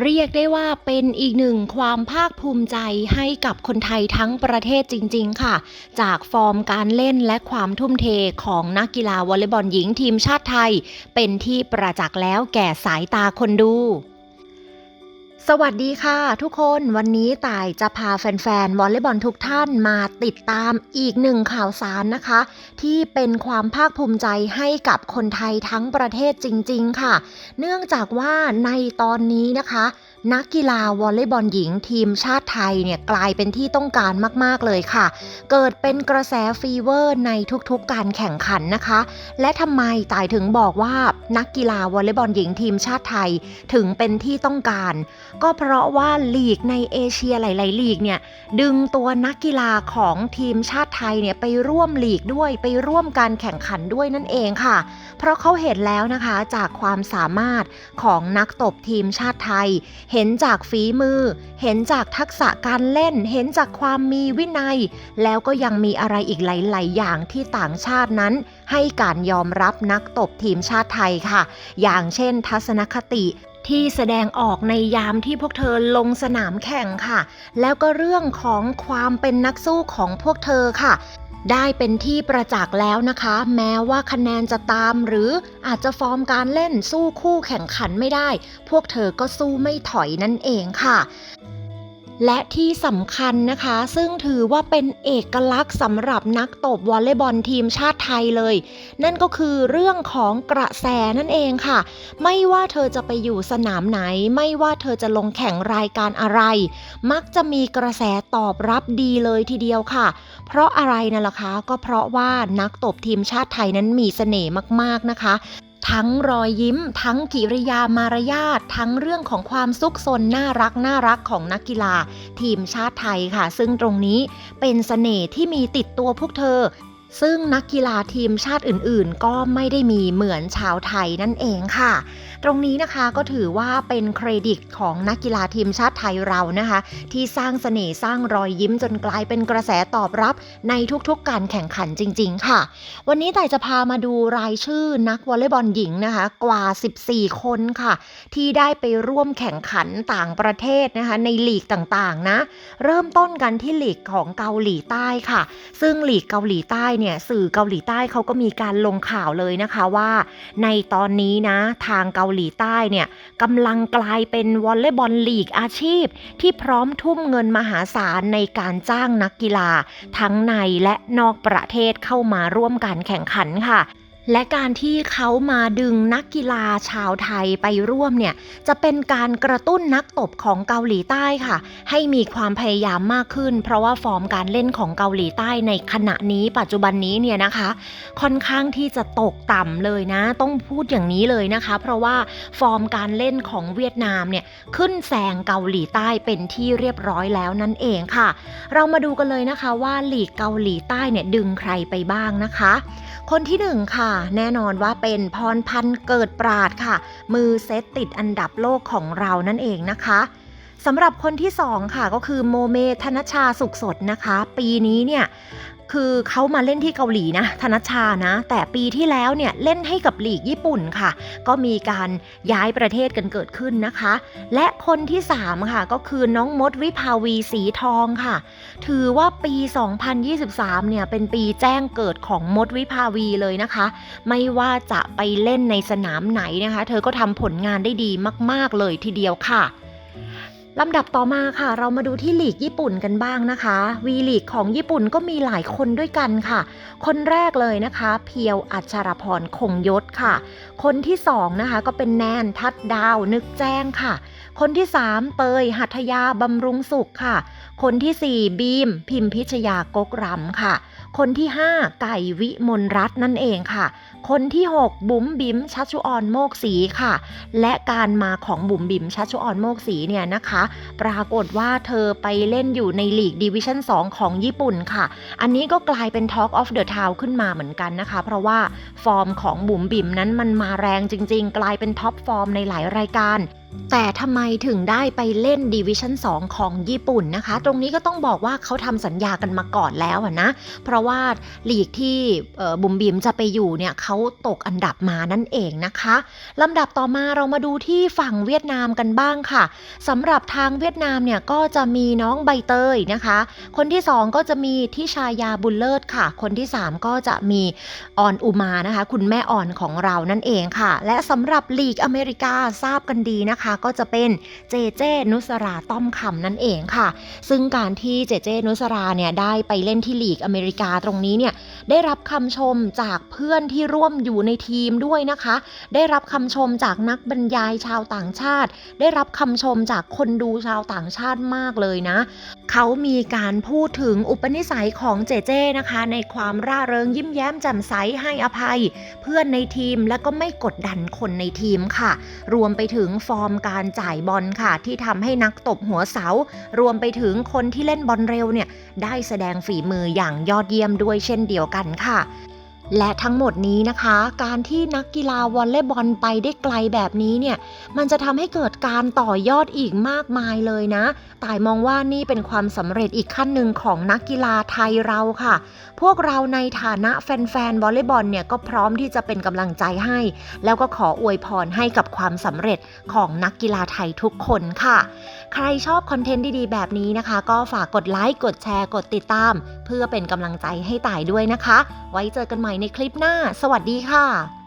เรียกได้ว่าเป็นอีกหนึ่งความภาคภูมิใจให้กับคนไทยทั้งประเทศจริง ๆ ค่ะ จากฟอร์มการเล่นและความทุ่มเทของนักกีฬาวอลเลย์บอลหญิงทีมชาติไทย เป็นที่ประจักษ์แล้วแก่สายตาคนดู สวัสดีค่ะทุกคนวันนี้ต่ายจะพาแฟนๆวอลเลย์บอลทุกท่านมาติดตามอีกหนึ่งข่าวสารนะคะ ที่เป็นความภาคภูมิใจให้กับคนไทยทั้งประเทศจริง ๆ ค่ะ เนื่องจากว่าในตอนนี้นะคะ นักกีฬาวอลเลย์บอลหญิงทีมชาติไทยเนี่ยกลายเป็นที่ต้องการมาก ๆ เลยค่ะ เกิดเป็นกระแสฟีเวอร์ในทุกๆการแข่งขันนะคะ และทำไมต่ายถึงบอกว่านักกีฬาวอลเลย์บอลหญิงทีมชาติไทยถึงเป็นที่ต้องการ ก็เพราะว่าลีกในเอเชียหลาย ๆ ลีกเนี่ยดึงตัวนักกีฬาของทีมชาติไทยเนี่ยไปร่วมลีกด้วยไปร่วมการแข่งขันด้วยนั่นเองค่ะ เพราะเขาเห็นแล้วนะคะจากความสามารถของนักตบทีมชาติไทยเห็นจากฝีมือ เห็นจากทักษะการเล่น เห็นจากความมีวินัย แล้วก็ยังมีอะไรอีกหลาย ๆ อย่างที่ต่างชาตินั้น ให้การยอมรับนักตบทีมชาติไทยค่ะ อย่างเช่น ทัศนคติที่แสดงออกในยามที่พวกเธอลงสนามแข่งค่ะ แล้วก็เรื่องของความเป็นนักสู้ของพวกเธอค่ะ ได้เป็นที่ประจักษ์แล้วนะคะ แม้ว่าคะแนนจะตามหรืออาจจะฟอร์มการเล่นสู้คู่แข่งขันไม่ได้ พวกเธอก็สู้ไม่ถอยนั่นเองค่ะ และที่สำคัญนะคะ ซึ่งถือว่าเป็นเอกลักษณ์สำหรับนักตบวอลเลย์บอลทีมชาติไทยเลย นั่นก็คือเรื่องของกระแสนั่นเองค่ะ ไม่ว่าเธอจะไปอยู่สนามไหน ไม่ว่าเธอจะลงแข่งรายการอะไร มักจะมีกระแสตอบรับดีเลยทีเดียวค่ะ เพราะอะไรนั่นล่ะคะ ก็เพราะว่านักตบทีมชาติไทยนั้นมีเสน่ห์มากๆนะคะ ทั้งรอยยิ้ม ทั้งกิริยามารยาททั้งเรื่องของความซุกซนน่ารักน่ารักของนักกีฬา ทีมชาติไทยค่ะ ซึ่งตรงนี้เป็นเสน่ห์ที่มีติดตัวพวกเธอ ซึ่งนักกีฬาทีมชาติอื่นๆ ก็ไม่ได้มีเหมือนชาวไทยนั่นเองค่ะ ตรงนี้นะคะก็ถือว่าเป็นเครดิตของนักกีฬาทีมชาติไทยเรานะคะ ที่สร้างเสน่ห์สร้างรอยยิ้มจนกลายเป็นกระแสตอบรับในทุกๆ การแข่งขันจริง ๆ ค่ะ วันนี้แต่จะพามาดูรายชื่อนักวอลเลย์บอลหญิงนะคะ กว่า 14 คนค่ะ ที่ได้ไปร่วมแข่งขันต่างประเทศนะคะ ในลีกต่างๆนะ เริ่มต้นกันที่ลีกของเกาหลีใต้ค่ะ ซึ่งลีกเกาหลีใต้เนี่ยสื่อเกาหลีใต้เขาก็มีการลงข่าวเลยนะคะว่า ในตอนนี้นะทางเกาหลีใต้เนี่ยกำลังกลายเป็นวอลเลย์บอลลีกอาชีพ ที่พร้อมทุ่มเงินมหาศาลในการจ้างนักกีฬา ทั้งในและนอกประเทศเข้ามาร่วมการแข่งขันค่ะ และการที่เขามาดึงนักกีฬาชาวไทยไปร่วมเนี่ยจะเป็นการกระตุ้นนักตบของเกาหลีใต้ค่ะ ให้มีความพยายามมากขึ้น เพราะว่าฟอร์มการเล่นของเกาหลีใต้ในขณะนี้ปัจจุบันนี้เนี่ยนะคะ ค่อนข้างที่จะตกต่ำเลยนะ ต้องพูดอย่างนี้เลยนะคะ เพราะว่าฟอร์มการเล่นของเวียดนามเนี่ยขึ้นแซงเกาหลีใต้เป็นที่เรียบร้อยแล้วนั่นเองค่ะ เรามาดูกันเลยนะคะว่าลีกเกาหลีใต้เนี่ยดึงใครไปบ้างนะคะ คนที่หนึ่งค่ะ แน่นอนว่าเป็นพรพันธ์เกิดปราดค่ะ มือเซตติดอันดับโลกของเรานั่นเองนะคะสำหรับคนที่สองค่ะก็คือโมเมธนชชาสุขสดนะคะ ปีนี้เนี่ย คือเขามาเล่นที่เกาหลีนะ ธนชานะ แต่ปีที่แล้วเนี่ยเล่นให้กับลีกญี่ปุ่นค่ะ ก็มีการย้ายประเทศกันเกิดขึ้นนะคะ และคนที่สามค่ะ ก็คือน้องมดวิภาวีสีทองค่ะ ถือว่าปี 2023 เนี่ยเป็นปีแจ้งเกิดของมดวิภาวีเลยนะคะ ไม่ว่าจะไปเล่นในสนามไหนนะคะ เธอก็ทำผลงานได้ดีมาก ๆ เลยทีเดียวค่ะ ลำดับต่อมาค่ะ เรามาดูที่ลีกญี่ปุ่นกันบ้างนะคะวีลีกของญี่ปุ่นก็มีหลายคนด้วยกันค่ะ คนแรกเลยนะคะ เพียวอัชรพรคงยศค่ะ คนที่สองนะคะก็เป็นแนนทัดดาวนึกแจ้งค่ะ คนที่สามเตย หัตถยาบำรุงสุขค่ะ คนที่สี่บีม พิมพิชยากกรำค่ะ คนที่ 5 ไก่วิมลรัตน์นั่นเองค่ะ คนที่ 6 บุ๋มบิ๋มชัชชุออนโมกสีค่ะ และการมาของบุ๋มบิ๋มชัชชุออนโมกสีเนี่ยนะคะ ปรากฏว่าเธอไปเล่นอยู่ในลีกดิวิชั่น 2 ของญี่ปุ่นค่ะ อันนี้ก็กลายเป็น Talk of the Town ขึ้นมาเหมือนกันนะคะ เพราะว่าฟอร์มของบุ๋มบิ๋มนั้นมันมาแรงจริง ๆ กลายเป็นท็อปฟอร์มในหลายรายการ แต่ทำไมถึงได้ไปเล่นดิวิชั่น2 ของญี่ปุ่นนะคะ ตรงนี้ก็ต้องบอกว่าเขาทำสัญญากันมาก่อนแล้วนะ เพราะว่าลีกที่บุมบิมจะไปอยู่เนี่ยเขาตกอันดับมานั่นเองนะคะลำดับต่อมาเรามาดูที่ฝั่งเวียดนามกันบ้างค่ะสำหรับทางเวียดนามเนี่ยก็จะมีน้องใบเตยนะคะ คนที่ 2 ก็จะมีทิชายาบุญเลิศค่ะ คนที่ 3 ก็จะมีออนอุมานะคะ คุณแม่อ่อนของเรานั่นเองค่ะ และสำหรับลีกอเมริกาทราบกันดีนะคะก็จะเป็นเจเจนุสราต้อมคำนั่นเองค่ะ ซึ่งการที่เจเจนุสราเนี่ยได้ไปเล่นที่ลีกอเมริกาตรงนี้เนี่ยได้รับคำชมจากเพื่อนที่ร่วมอยู่ในทีมด้วยนะคะ ได้รับคำชมจากนักบรรยายชาวต่างชาติ ได้รับคำชมจากคนดูชาวต่างชาติมากเลยนะ เขามีการพูดถึงอุปนิสัยของเจเจนะคะ ในความร่าเริงยิ้มแย้มแจ่มใสให้อภัย เพื่อนในทีมและก็ไม่กดดันคนในทีมค่ะ รวมไปถึงฟอร์มการจ่ายบอลค่ะ ที่ทำให้นักตบหัวเสา รวมไปถึงคนที่เล่นบอลเร็วเนี่ยได้แสดงฝีมืออย่างยอดเยี่ยมด้วยเช่นเดียวกันค่ะ และทั้งหมดนี้นะคะ การที่นักกีฬาวอลเลย์บอลไปได้ไกลแบบนี้เนี่ย มันจะทำให้เกิดการต่อยอดอีกมากมายเลยนะ ต่ายมองว่านี่เป็นความสำเร็จอีกขั้นหนึ่งของนักกีฬาไทยเราค่ะ พวกเราในฐานะแฟนๆวอลเลย์บอลเนี่ยก็พร้อมที่จะเป็นกำลังใจให้ แล้วก็ขออวยพรให้กับความสำเร็จของนักกีฬาไทยทุกคนค่ะ ใครชอบคอนเทนต์ดีๆ แบบนี้นะคะ ก็ฝากกดไลค์กดแชร์กดติดตาม เพื่อเป็นกำลังใจให้ต่ายด้วยนะคะ ไว้เจอกันใหม่ในคลิปหน้า สวัสดีค่ะ